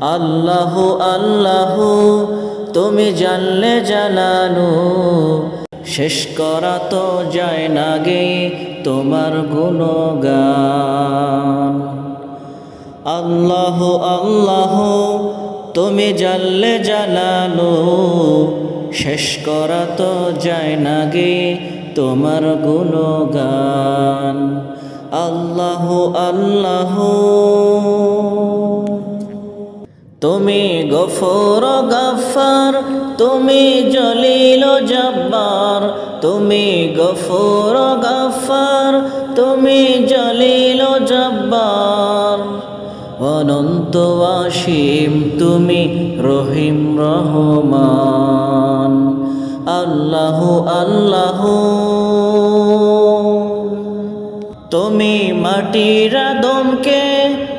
আল্লাহ আল্লাহ, তুমি জানলে জানানো। শেষ করা তো যায় না গে তোমার গুণগান। আল্লাহ আল্লাহ, তুমি জানলে জানানো। শেষ করা তো যায় না গে তোমার গুণগান। আল্লাহ আল্লাহ। তুমি গফর গফার, তুমি জলিল জব্বার, তুমি গফর গফার, তুমি জলিল জব্বার। অনন্ত অসীম, তুমি রহিম রহমান। আল্লাহ আল্লাহ। তুমি মাটির আদমকে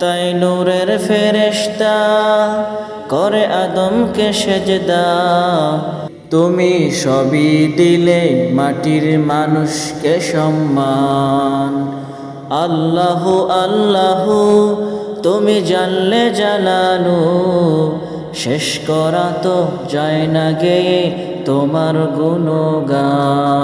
তাই নূরের ফেরেশতা করে আদমকে সেজদা। তুমি সবই দিলে মাটির মানুষকে সম্মান। আল্লাহ আল্লাহ, তুমি জানলে জানানো, শেষ করা তো যায় না গে তোমার গুণগান।